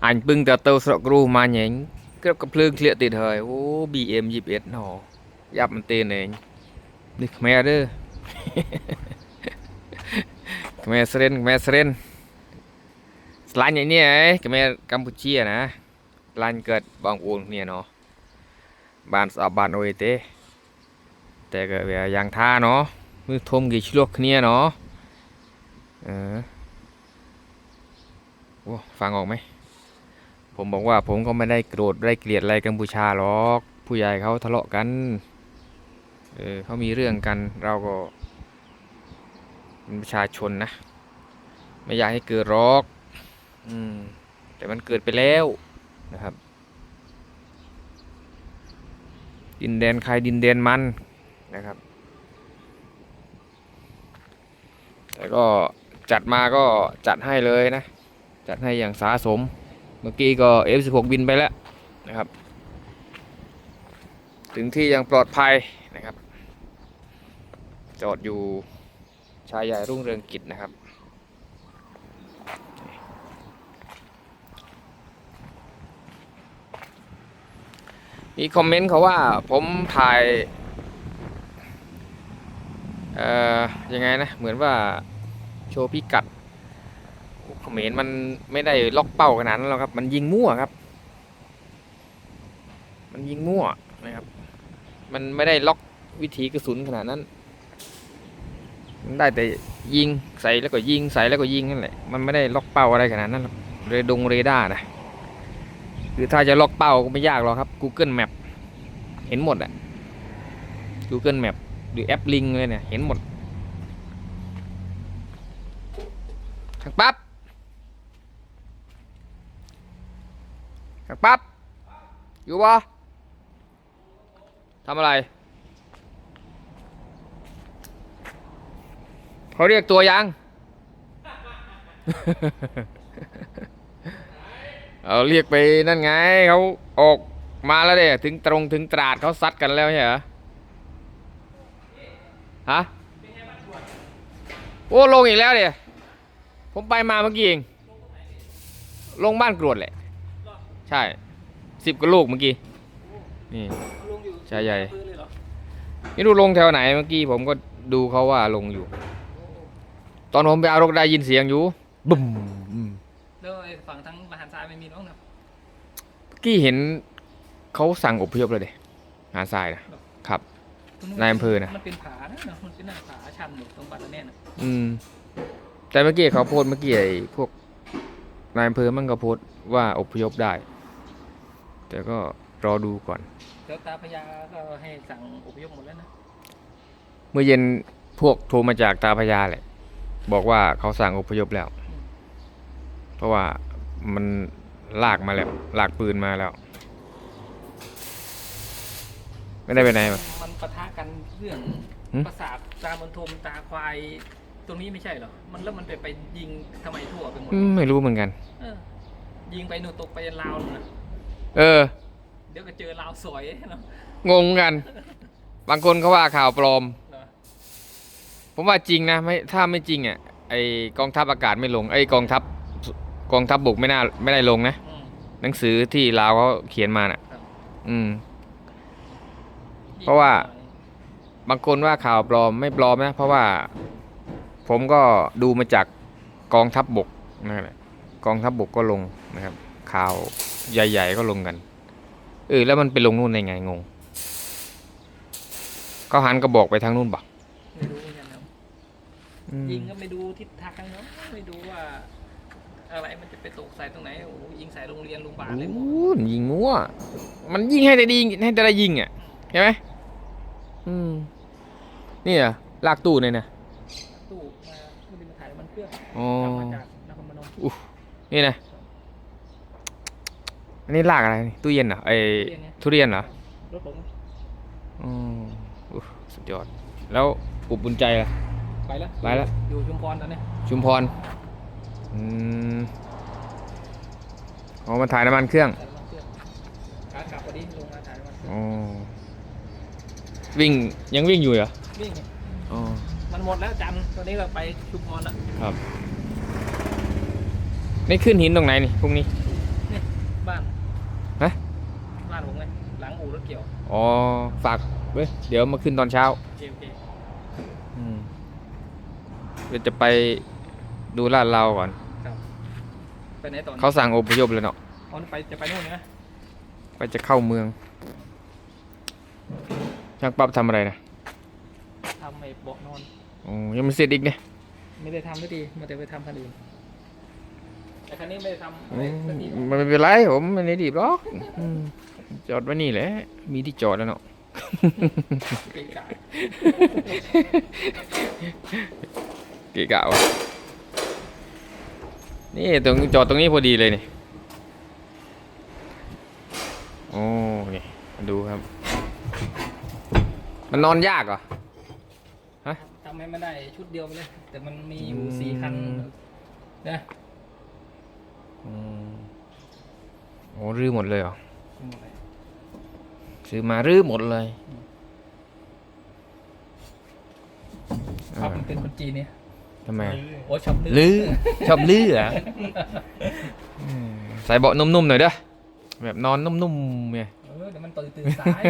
anh bưng tờ tâu sợ gru mà nhánh cái cái plương clear tiệt thời ô BM 21 nọ giápมันtên nàyนี่แม่เด้อ แม่เซเรนแม่เซเรนสลานอย่างนี้ไอ้แม่กัมพูชีนะสลานเกิดบางอูนเนี่ยเนาะบ้านสอบบ้านโอเอเตแต่ก็แบบอย่างท่าเนาะมือทมกี่ชลวกเนี่ย ผมบอกว่าผมก็ไม่ได้โกรธไม่ได้เกลียดอะไรกัมพูชาหรอก ผู้ใหญ่เขาทะเลาะกัน เออเขามีเรื่องกันเราก็เป็นประชาชนนะ ไม่อยากให้เกิดหรอก อืม แต่มันเกิดไปแล้วนะครับ ดินแดนใครดินแดนมันนะครับ แต่ก็จัดมาก็จัดให้เลยนะ จัดให้อย่างสาสม เมื่อกี้ก็ F16 บินไปแล้วนะครับ ถึงที่ยังปลอดภัยนะครับ จอดอยู่ชายใหญ่รุ่งเรืองกิจนะครับ มีคอมเมนต์เขาว่าผมถ่าย เอ่อ ยังไงนะ เหมือนว่าโชว์พิกัด เขมรมันไม่ได้ล็อกเป้าขนาดนั้นหรอกครับ มันยิงมั่วครับ มันยิงมั่วนะครับ มันไม่ได้ล็อกวิถีกระสุนขนาดนั้น มันได้แต่ยิงใส่แล้วก็ยิงใส่แล้วก็ยิงนั่นแหละ มันไม่ได้ล็อกเป้าอะไรขนาดนั้นเรดงเรดาร์นะคือถ้าจะล็อกเป้าก็ไม่ยากหรอกครับ Google Map เห็นหมดอะ Google Map หรือแอปลิงเลยเนี่ยเห็นหมดทา งปั๊บครับปั๊บ อยู่ปะทำอะไร เขาเรียกตัวยัง เอาเรียกไปนั่นไงเขาออกมาแล้วเด้ถึงตรงถึงตราดเขาซัดกันแล้วใช่เหรอ ฮะ โอ้ ลงอีกแล้วเดียผมไปมาเมื่อกี้เอง ลงบ้านกรวดแหละ ใช่สิบกว่าลูกเมื่อกี้ นี่ ลงอยู่ชายใหญ่ปืนเลยเหรอไม่รู้ลงแถวไหนเมื่อกี้ผมก็ดูเขาว่าลงอยู่ ตอนผมไปเอารถได้ยินเสียงอยู่บึ้มอืมแล้วไอ้ฝั่งทางมหาดทรายไม่มีน้องนะเมื่อกี้เห็นเขาสั่งอพยพเลยเดหาดทรายนะครับ นายอำเภอนะ มันเป็นผานะมันเป็นหน้าผาชันอยู่ตรงบัตรแน่น่ะอืม แต่เมื่อกี้เขาโพสต์เมื่อกี้ไอ้พวกนายอำเภอมันก็โพสต์ว่าอพยพได้ แต่ก็รอดูก่อนเดี๋ยวตาพญาก็ให้สั่งอพยพหมดแล้วนะ เมื่อเย็นพวกโทรมาจากตาพญาแหละ บอกว่าเขาสั่งอพยพแล้ว เพราะว่ามันลากมาแล้ว ลากปืนมาแล้ว ไม่ได้ไปไหนมามันปะทะกันเรื่องหึประสาทตามนทมตาควายตรงนี้ไม่ใช่เหรอ มันแล้วมันไปไปยิงทำไมทั่วไปหมดอืมไม่รู้เหมือนกันเออยิงไปหนูตกไปลาวนู่นนะ เออ เดี๋ยวก็เจอลาวสวยเนาะงงกัน บางคนเขาว่าข่าวปลอมเหรอผมว่าจริงนะไม่ถ้าไม่จริงอะไอกองทัพอากาศไม่ลงไอกองทัพกองทัพบกไม่น่าไม่ได้ลงนะอืม หนังสือที่ลาวเขาเขียนมาน่ะ ครับ อืม เพราะว่า บางคนว่าข่าวปลอมไม่ปลอมนะ เพราะว่าผมก็ดูมาจากกองทัพบบกนั่นแหละกองทัพบบกก็ลงนะครับ ข่าว ใหญ่ ๆ ก็ลงกัน เออ แล้วมันไปลงนู่นได้ไงงงเขาหันกระบอกไปทางนู่นปะไม่รู้เหมือนกันนะอืมยิงก็ไม่ดูทิศทางเนาะไม่ดูว่า อะไรมันจะไปตกใส่ตรงไหนโอ้โหยิงใส่โรงเรียนโรงพยาบาลเลยหมดโอ้ยยิงงัวมันยิงให้แต่ดีให้แต่ละยิงอะใช่ไหมอืมนี่อะลากตู้เนี่ยนะตู้มาไม่ได้มาถ่ายมันเครื่องอ๋อ กลับมาจากนครพนมนี่นะ อันนี้ลากอะไรนี่ตู้เย็นเหรอไอเรียนไงทุเรียนเหรอรถผมอืมอุ๊ยสุดยอด แล้วอุบบุญใจล่ะ ไปแล้วไปแล้ว อยู่ชุมพรตอนนี้ชุมพร อืมอ๋อมาถ่ายน้ำมันเครื่องถ่ายน้ำมันเครื่องขากลับพอดีลงมาถ่ายน้ำมันเครื่องอ๋อวิ่งยังวิ่งอยู่เหรอวิ่งไงอ๋อมันหมดแล้วจันทร์ตอนนี้ก็ไปชุมพรแล้วครับนี่ขึ้นหินตรงไหนนี่พรุ่งนี้ นี่อ๋อฝากเว้ยเดี๋ยวมาขึ้นตอนเช้าโอเคโอเคอืมเดี๋ยวจะไปดูลาดเราก่อนครับไปไหนต่อเขาสั่งอพยพเลยเนาะอ๋อไปจะไปนู่นนะไปจะเข้าเมืองช่างปั๊บทำอะไรนะทำไอ้เบาะนอนโอ้ยังไม่เสร็จอีกเนี่ย ไม่ได้ทำสักทีมาแต่ไปทำคันอื่นแต่คันนี้ไม่ได้ทำอือะไรมสักทีมันไม่เป็นไรผมไม่ได้รีบหรอกอืม จอดไว้นี่แหละ มีที่จอดแล้วเนาะเกะกะเกะกะวะนี่ตรงจอดตรงนี้พอดีเลยนี่ โอ้นี่มาดูครับ มันนอนยากเหรอทำให้มันได้ชุดเดียวไปเลย แต่มันมีอยู่อืมสี่คันนะอืมโอ้รื้อหมดเลยเหรอ ซื้อมารื้อหมดเลยครับมันเป็นคนจีนเนี่ยทำไมอะโอ้ชอบลื้อชอบลื้อเหรออืมใส่เบาะนุ่มๆหน่อยเด้อแบบนอนนุ่มๆไงเออเดี๋ยวมันตื่นตื่นสาย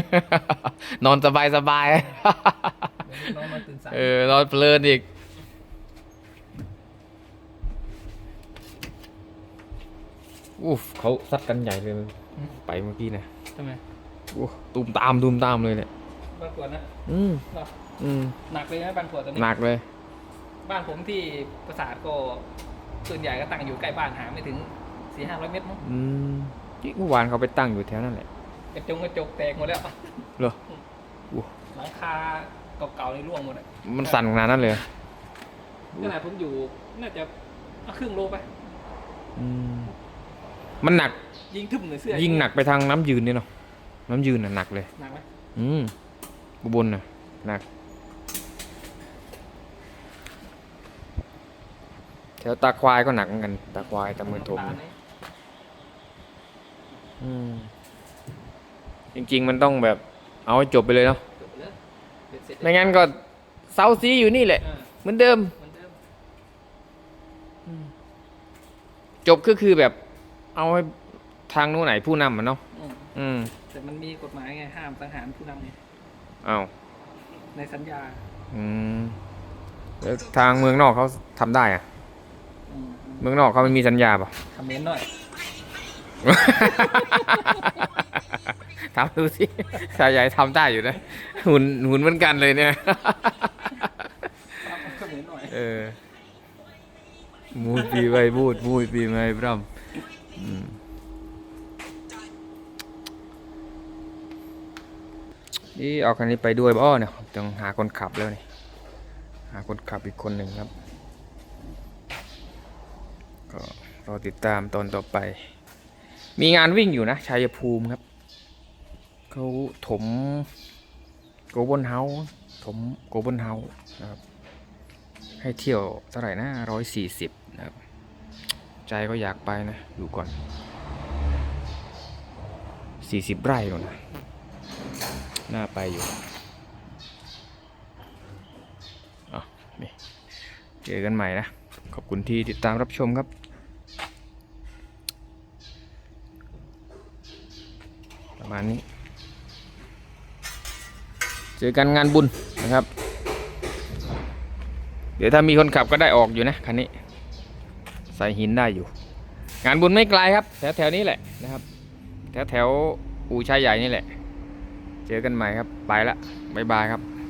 นอนสบายสบายเดี๋ยวน้องมันตื่นสายเออนอนเพลินอีกอู้เขาซัดกันใหญ่เลยไปเมื่อกี้นะทำไมอู้ ตูมตามตูมตามเลยเนี่ยบ้านขวดนะอืมเหรออืมหนักเลยนะบ้านขวดตอนนี้หนักเลย บ้านผมที่ประสาทก็ส่วนใหญ่ก็ตั้งอยู่ใกล้บ้านหาไม่ถึงสี่ห้าร้อยเมตรมั้งอืมที่เมื่อวานเขาไปตั้งอยู่แถวนั่นแหละกระจงกระจกแตกหมดแล้วเหรออู้หลังคาเก่าๆนี่ร่วงหมดอะมันสั่นขนาดนั้นเลยขนาดผมอยู่น่าจะเอาครึ่งโลไปอืมมันหนัก ยิงทึ่มเลยเสื้อ ยิ่งหนักไปทางน้ำยืนเนี่ยเนาะ น้ำยืนน่ะหนักเลยหนักไหมอืมอุบลน่ะหนักแถวตาควายก็หนักเหมือนกันตาควายตามือถมน้ำตาลนี่อืมจริง ๆ มันต้องแบบ เอาให้จบไปเลยเนาะจบไปเลยเบ็ดเสร็จไม่งั้นก็เซาซีอยู่นี่แหละเออเหมือนเดิมเหมือนเดิม จบก็คือแบบ เอาให้ทางนู้นไหนผู้นำมันเนาะอืมอืม แต่มันมีกฎหมายไงห้ามสังหารผู้นำไงเอาในสัญญาอืมแล้วทางเมืองนอกเขาทำได้อะอืมอืมเมืองนอกเขาไม่มีสัญญาป่ะ คอมเมนต์หน่อย ทำดูสิชายใหญ่ทำได้อยู่นะ หุ่นหุ่นเหมือนกันเลยเนี่ยคอมเมนต์หน่อย เออมูดปีไว้บูดมูดปีไม่พร่ำอืม นี่เอาคันนี้ไปด้วยบ่เนี่ยต้องหาคนขับแล้วนี่หาคนขับอีกคนหนึ่งครับ ก็รอติดตามตอนต่อไป มีงานวิ่งอยู่นะชัยภูมิครับเขาถมโกบนเฮาถมโกบนเฮานะครับ ให้เที่ยวเท่าไหร่นะร้อยสี่สิบนะครับ ใจก็อยากไปนะดูก่อนสี่สิบไร่ก่อนนะ น่าไปอยู่อะนี่เจอกันใหม่นะ ขอบคุณที่ติดตามรับชมครับ ประมาณนี้ เจอกันงานบุญนะครับ เดี๋ยวถ้ามีคนขับก็ได้ออกอยู่นะคันนี้ ใส่หินได้อยู่ งานบุญไม่ไกลครับ แถวแถวนี้แหละนะครับ แถวแถวอู่ชายใหญ่นี่แหละ เจอกันใหม่ครับ ไปละบ๊ายบายครับ